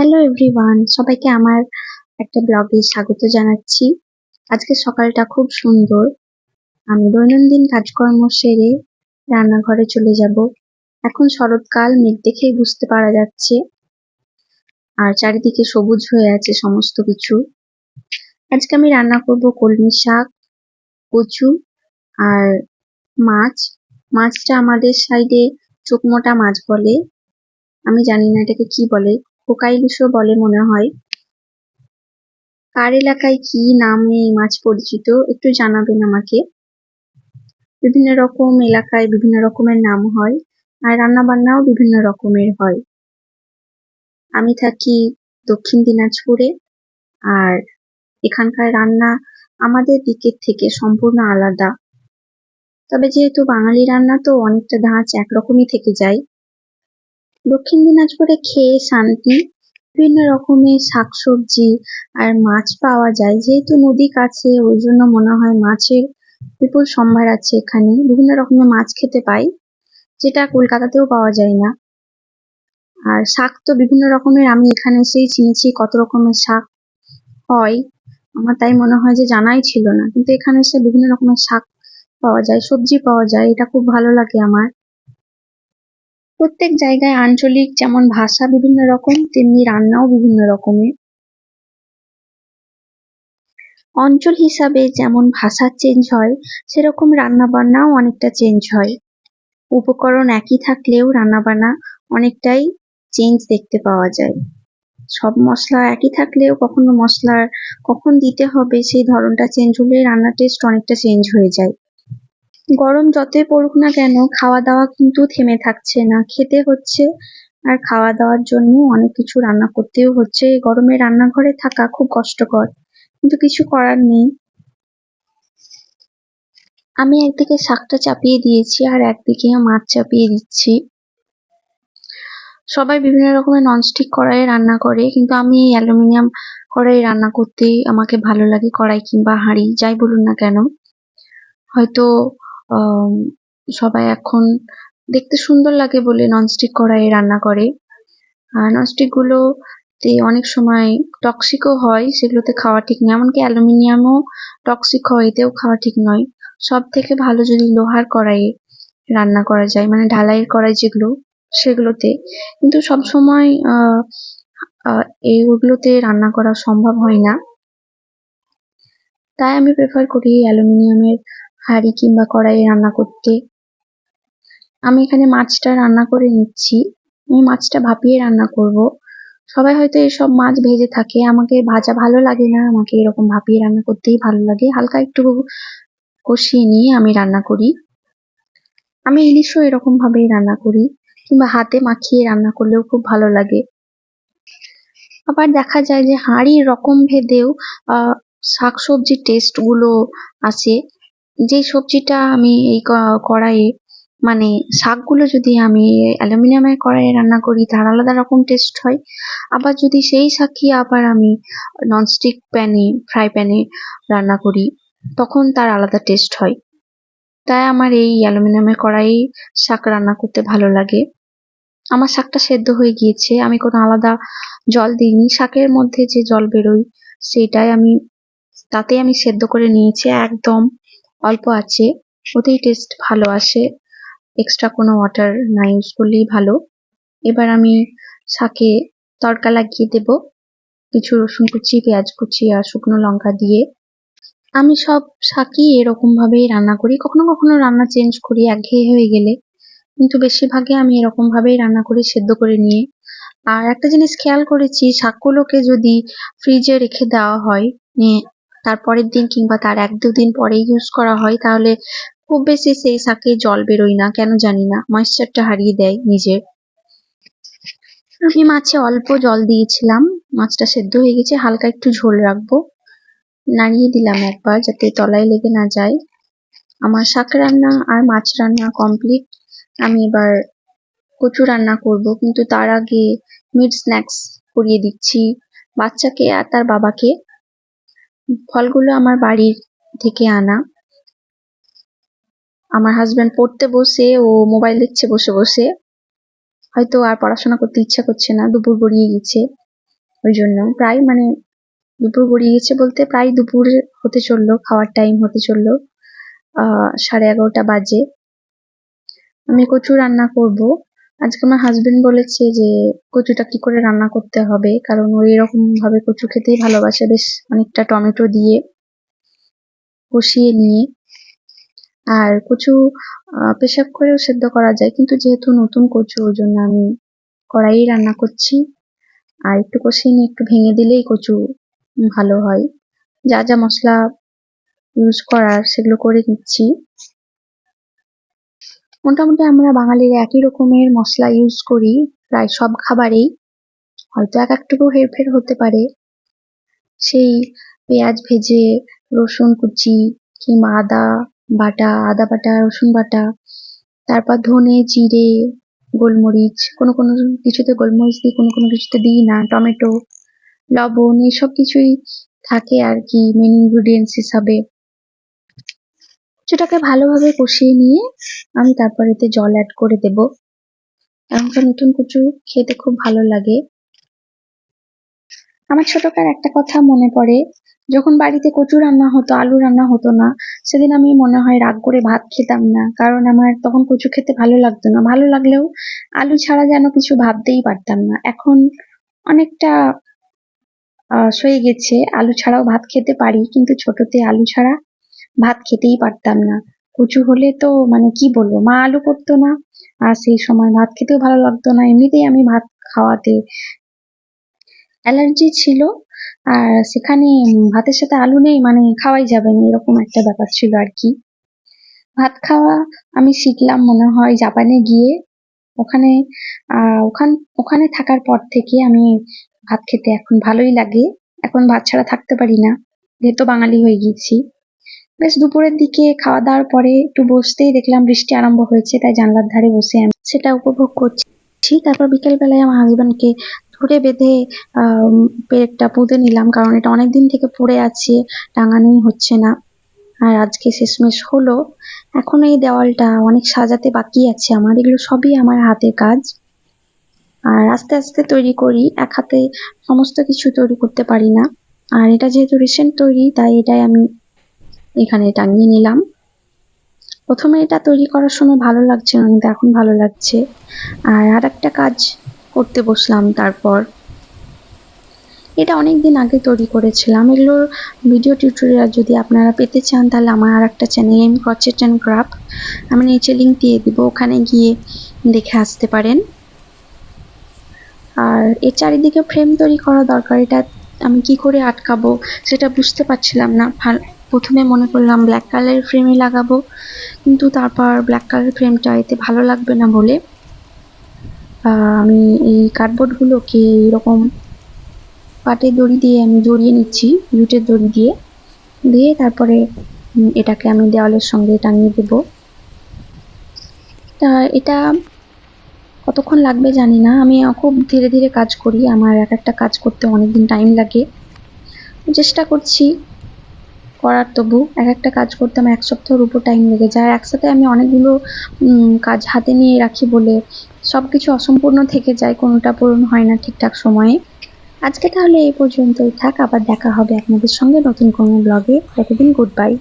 Hello everyone সবাইকে আমার একটা ব্লগে স্বাগত জানাচ্ছি। আজকে সকালটা খুব সুন্দর। আমি দৈনন্দিন কাজকর্ম সেরে রান্নাঘরে চলে যাব। এখন শরৎকাল, মেঘ দেখেই বুঝতে পারা যাচ্ছে। আর চারিদিকে সবুজ হয়ে আছে সমস্ত কিছু। আজকে আমি রান্না করব কলমি শাক, কচু আর মাছ। মাছটা আমাদের সাইডে চোখমোটা মাছ বলে। আমি জানি না এটাকে কি বলে। খোকা ইলিশও বলে মনে হয়। কার এলাকায় কি নামে এই মাছ পরিচিত, একটু জানাবেন আমাকে। বিভিন্ন রকম এলাকায় বিভিন্ন রকমের নাম হয় আর রান্না বান্নাও বিভিন্ন রকমের হয়। আমি থাকি দক্ষিণ দিনাজপুরে আর এখানকার রান্না আমাদের দিকের থেকে সম্পূর্ণ আলাদা। তবে যেহেতু বাঙালি রান্না তো অনেকটা ধাঁচ একরকমই থেকে যায়। দক্ষিণ দিনাজপুরে খেয়ে শান্তি, বিভিন্ন রকমের শাকসবজি আর মাছ পাওয়া যায়। যেহেতু নদী কাছে, ওই জন্য মনে হয় মাছের বিপুল সম্ভার আছে এখানে। বিভিন্ন রকমের মাছ খেতে পাই, যেটা কলকাতাতেও পাওয়া যায় না। আর শাক তো বিভিন্ন রকমের, আমি এখানে এসেই চিনেছি কত রকমের শাক হয়। আমার তাই মনে হয় যে জানাই ছিল না। কিন্তু এখানে এসে বিভিন্ন রকমের শাক পাওয়া যায়, সবজি পাওয়া যায়, এটা খুব ভালো লাগে আমার। প্রত্যেক জায়গায় আঞ্চলিক যেমন ভাষা বিভিন্ন রকম, তেমনি রান্নাও বিভিন্ন রকমের। অঞ্চল হিসাবে যেমন ভাষা চেঞ্জ হয়, সেরকম রান্না বান্নাও অনেকটা চেঞ্জ হয়। উপকরণ একই থাকলেও রান্না বান্না অনেকটাই চেঞ্জ দেখতে পাওয়া যায়। সব মশলা একই থাকলেও কখনো মশলার কখন দিতে হবে সেই ধরনটা চেঞ্জ হলে রান্নার টেস্ট অনেকটা চেঞ্জ হয়ে যায়। গরম যতই পড়ুক না কেন খাওয়া দাওয়া কিন্তু থেমে থাকছে না। খেতে হচ্ছে আর খাওয়া দাওয়ার জন্য অনেক কিছু রান্না করতেও হচ্ছে। এই গরমে রান্নাঘরে থাকা খুব কষ্টকর, কিন্তু কিছু করার নেই। আমি একদিকে শাকটা চাপিয়ে দিয়েছি আর একদিকে মাছ চাপিয়ে দিচ্ছি। সবাই বিভিন্ন রকমের ননস্টিক কড়াইয়ে রান্না করে, কিন্তু আমি এই অ্যালুমিনিয়াম কড়াইয়ে রান্না করতেই আমাকে ভালো লাগে কড়াই কিংবা হাঁড়ি, যাই বলুন না কেন। হয়তো সবাই এখন দেখতে সুন্দর লাগে বলে ননস্টিক কড়াইয়ে রান্না করে। আর ননস্টিকগুলোতে অনেক সময় টক্সিকও হয়, সেগুলোতে খাওয়া ঠিক নয় এমনকি অ্যালুমিনিয়ামও টক্সিক হয়, এতেও খাওয়া ঠিক নয়। সব থেকে ভালো যদি লোহার কড়াইয়ে রান্না করা যায় মানে ঢালাইয়ের কড়াই যেগুলো, সেগুলোতে। কিন্তু সব সময় এইগুলোতে রান্না করা সম্ভব হয় না। তাই আমি প্রেফার করি অ্যালুমিনিয়ামের হাঁড়ি কিংবা কড়াইয়ে রান্না করতে। আমি এখানে মাছটা রান্না করে নিচ্ছি। আমি মাছটা ভাপিয়ে রান্না করব। সবাই হয়তো এসব মাছ ভেজে থাকে। আমাকে ভাজা ভালো লাগে না। আমাকে এরকম ভাপিয়ে রান্না করতেই ভালো লাগে। হালকা একটু কষিয়ে নিয়ে আমি রান্না করি। আমি ইলিশও এরকম ভাবেই রান্না করি কিংবা হাতে মাখিয়ে রান্না করলেও খুব ভালো লাগে। আবার দেখা যায় যে হাঁড়ির রকম ভেদেও শাকসবজির টেস্টগুলো আসে। যে সবজিটা আমি এই কড়াইয়ে মানে শাকগুলো যদি আমি অ্যালুমিনিয়ামের কড়াইয়ে রান্না করি, তার আলাদা রকম টেস্ট হয়। আবার যদি সেই শাকই আবার আমি ননস্টিক প্যানে ফ্রাই প্যানে রান্না করি, তখন তার আলাদা টেস্ট হয়। তাই আমার এই অ্যালুমিনিয়ামের কড়াই শাক রান্না করতে ভালো লাগে। আমার শাকটা সেদ্ধ হয়ে গিয়েছে, আমি কোনো আলাদা জল দিইনি। শাকের মধ্যে যে জল বেরোয়, সেটাই আমি, তাতেই আমি সেদ্ধ করে নিয়েছি একদম। অল্প আছে, ওতেই টেস্ট ভালো আসে। এক্সট্রা কোনো ওয়াটার না ইউজ করলেই ভালো। এবার আমি শাকে তড়কা লাগিয়ে দেব, কিছু রসুন কুচি, পেঁয়াজ কুচি আর শুকনো লঙ্কা দিয়ে। আমি সব শাকই এরকমভাবেই রান্না করি, কখনো কখনো রান্না চেঞ্জ করি একঘেয়ে হয়ে গেলে। কিন্তু বেশিরভাগই আমি এরকমভাবেই রান্না করি সেদ্ধ করে নিয়ে। আর একটা জিনিস খেয়াল করেছি, শাকগুলোকে যদি ফ্রিজে রেখে দেওয়া হয় তারপরের দিন কিংবা তার এক দুদিন পরে ইউজ করা হয়, তাহলে খুব বেশি সেই শাকে জল বেরোয় না, কেন জানি না। ময়েশ্চারটা হারিয়ে দেয় নিজের। আমি মাছে অল্প জল দিয়েছিলাম, মাছটা সেদ্ধ হয়ে গেছে, হালকা একটু ঝোল রাখব। নাড়িয়ে দিলাম একবার যাতে তলায় লেগে না যায়। আমার শাক রান্না আর মাছ রান্না কমপ্লিট আমি এবার কচু রান্না করব, কিন্তু তার আগে মিড স্ন্যাক্স করিয়ে দিচ্ছি। বাচ্চাকে আর তার বাবাকে। ফলগুলো আমার বাড়ির থেকে আনা। আমার হাজব্যান্ড পড়তে বসে, ও মোবাইল দেখছে বসে বসে। হয়তো আর পড়াশোনা করতে ইচ্ছা করছে না, দুপুর গড়িয়ে গেছে। ওই জন্য প্রায় মানে দুপুর গড়িয়ে গেছে বলতে প্রায় দুপুর হতে চলল, খাওয়ার টাইম হতে চলল সাড়ে এগারোটা বাজে। আমি কচু রান্না করব। আজকে আমার হাজবেন্ড বলেছে যে, কচুটা কি করে রান্না করতে হবে? কারণ ও এরকম ভাবে কচু খেতেই ভালোবাসে, বেশ অনেকটা টমেটো দিয়ে কষিয়ে নিয়ে। আর কচু পেশাব করেও সেদ্ধ করা যায়, কিন্তু যেহেতু নতুন কচু, ওই জন্য আমি কড়াইয়ে রান্না করছি। আর একটু কষিয়ে নিয়ে, একটু ভেঙে দিলেই কচু ভালো হয়। যা যা মশলা ইউজ করার, সেগুলো করে নিচ্ছি। মোটামুটি আমরা বাঙালিরা একই রকমের মশলা ইউজ করি, প্রায় সব খাবারেই। হয়তো এক একটুকু হেরফের হতে পারে। সেই পেঁয়াজ ভেজে, রসুন কুচি, কিংবা আদা বাটা আদা বাটা, রসুন বাটা, তারপর ধনে, জিরে, গোলমরিচ, কোনো কোনো কিছুতে গোলমরিচ দিই, কোনো কোনো কিছুতে দিই না, টমেটো, লবণ, এসব কিছুই থাকে আর কি মেন ইনগ্রিডিয়েন্টস হিসাবে। সেটাকে ভালোভাবে কষিয়ে নিয়ে আমি তারপর এতে জল অ্যাড করে দেব। এখনকার নতুন কচু খেতে খুব ভালো লাগে। আমার ছোটকার একটা কথা মনে পড়ে, যখন বাড়িতে কচু রান্না হতো, আলু রান্না হতো না, সেদিন আমি মনে হয় রাগ করে ভাত খেতাম না, কারণ আমার তখন কচু খেতে ভালো লাগতো না। ভালো লাগলেও আলু ছাড়া যেন কিছু ভাবতেই পারতাম না। এখন অনেকটা সয়ে গেছে, আলু ছাড়াও ভাত খেতে পারি, কিন্তু ছোটতে আলু ছাড়া ভাত খেতেই পারতাম না। কচু হলে তো মানে কি বলব, মা আলু করতো না। আর সেই সময় ভাত খেতেও ভালো লাগতো না। এমনিতেই আমি ভাত খাওয়াতে অ্যালার্জি ছিল। আর সেখানে ভাতের সাথে আলু নেই মানে খাওয়াই যাবে না, এরকম একটা ব্যাপার ছিল আর কি। ভাত খাওয়া আমি শিখলাম মনে হয় জাপানে গিয়ে। ওখানে ওখান, ওখানে থাকার পর থেকে আমি ভাত খেতে এখন ভালোই লাগে। এখন ভাত ছাড়া থাকতে পারি না, যেহেতু বাঙালি হয়ে গিয়েছি। বেশ দুপুরের দিকে খাওয়া দাওয়ার পরে একটু বসতেই দেখলাম বৃষ্টি আরম্ভ হয়েছে, তাই জানলার ধারে বসে আমি সেটা উপভোগ করছি। তারপর বিকেল বেলায় আমার হাজবেন্ডকে ধরে বেঁধে পেরেকটা পুঁতে নিলাম, কারণ এটা অনেকদিন থেকে পড়ে আছে, টাঙানোই হচ্ছে না। আর আজকে শেষমেশ হলো। এখন এই দেওয়ালটা অনেক সাজাতে বাকি আছে আমার, এগুলো সবই আমার হাতের কাজ। আর আস্তে আস্তে তৈরি করি, এক হাতে সমস্ত কিছু তৈরি করতে পারি না। আর এটা যেহেতু রিসেন্ট তৈরি, তাই এটাই আমি এখানে টাঙিয়ে নিলাম। প্রথমে এটা তৈরি করার সময় ভালো লাগছে না, কিন্তু এখন ভালো লাগছে। আর আর একটা কাজ করতে বসলাম তারপর। এটা অনেক দিন আগে তৈরি করেছিলাম। এগুলোর ভিডিও টিউটোরিয়াল যদি আপনারা পেতে চান, তাহলে আমার আর একটা channel M crochet and craft. আমি নিচে লিঙ্ক দিয়ে দিব, ওখানে গিয়ে দেখে আসতে পারেন। আর এর চারিদিকে ফ্রেম তৈরি করা দরকার। এটা আমি কি করে আটকাবো, সেটা বুঝতে পারছিলাম না। প্রথমে মনে করলাম ব্ল্যাক কালারের ফ্রেমই লাগাবো, কিন্তু তারপর ব্ল্যাক কালার ফ্রেমটা এতে ভালো লাগবে না বলে আমি এই কার্ডবোর্ডগুলোকে এরকম পাটের দড়ি দিয়ে আমি জড়িয়ে নিচ্ছি জুটের দড়ি দিয়ে দিয়ে তারপরে এটাকে আমি দেওয়ালের সঙ্গে টাঙিয়ে দেবো। তা এটা কতক্ষণ লাগবে জানি না, আমি খুব ধীরে ধীরে কাজ করি, আমার এক একটা কাজ করতে অনেকদিন টাইম লাগে। চেষ্টা করছি করার তবু এক একটা কাজ করতে আমার এক সপ্তাহের উপর টাইম লেগে যায়। একসাথে আমি অনেকগুলো কাজ হাতে নিয়ে রাখি বলে সব কিছু অসম্পূর্ণ থেকে যায়, কোনোটা পূরণ হয় না ঠিকঠাক সময়ে। আজকে তাহলে এই পর্যন্তই থাক। আবার দেখা হবে আপনাদের সঙ্গে নতুন কোনো ব্লগে ততদিন গুড বাই